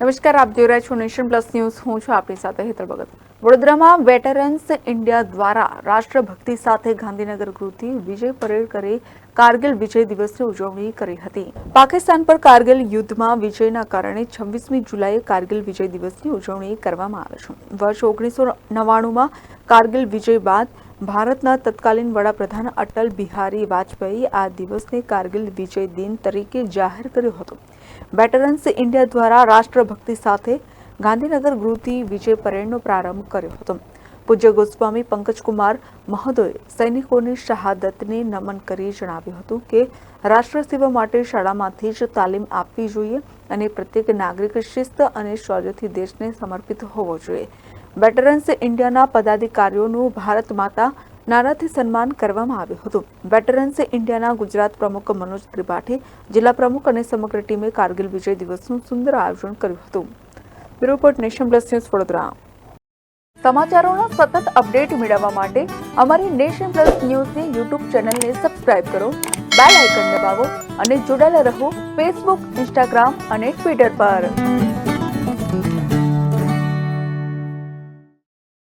નમસ્કાર, આપ જોઈ રહ્યા છો નેશન પ્લસ ન્યૂઝ. હું છું આપની સાથે હેતર ભગત. વડોદરામાં વેટરન્સ ઇન્ડિયા દ્વારા રાષ્ટ્રભક્તિ સાથે ગાંધીનગર ગૃહથી વિજય પરેડ કરી કારગિલ વિજય દિવસની ઉજવણી કરી હતી. પાકિસ્તાન પર કારગિલ યુદ્ધમાં વિજયના કારણે છવ્વીસમી જુલાઈએ કારગિલ વિજય દિવસની ઉજવણી કરવામાં આવે છે. વર્ષ ઓગણીસો નવ્વાણુંમાં કારગિલ વિજય બાદ ભારતના તત્કાલીન વડાપ્રધાન અટલ બિહારી વાજપેયી આ દિવસને કારગિલ વિજય દિન તરીકે જાહેર કર્યો હતો. વેટરન્સ ઇન્ડિયા દ્વારા રાષ્ટ્રભક્તિ સાથે ગાંધીનગર ગૃહથી વિજય પરેડનો પ્રારંભ કર્યો હતો. પૂજ્ય ગોસ્વામી પંકજકુમાર મહોદયે સૈનિકોની શહાદતને નમન કરી જણાવ્યું હતું કે રાષ્ટ્ર સેવા માટે શાળામાંથી જ તાલીમ આપવી જોઈએ અને પ્રત્યેક નાગરિક શિસ્ત અને શૌર્યથી દેશને સમર્પિત હોવો જોઈએ. વેટરન્સ ઇન્ડિયાના પદાધિકારીઓનું ભારત માતા નારાથી સન્માન કરવામાં આવ્યું હતું. વેટરન્સ ઇન્ડિયાના ગુજરાત પ્રમુખ મનોજ ત્રિપાઠી, જિલ્લા પ્રમુખ અને સમગ્ર ટીમે કારગિલ વિજય દિવસનું સુંદર આયોજન કર્યું હતું. Report nation plus news Vadodara. સમાચારોનો સતત અપડેટ મેળવવા માટે અમારી નેશન પ્લસ ન્યૂઝની યુટ્યુબ ચેનલને સબસ્ક્રાઇબ કરો, બેલ આઇકન દબાવો અને જોડાયેલા રહો ફેસબુક ઇન્સ્ટાગ્રામ અને ટ્વિટર પર.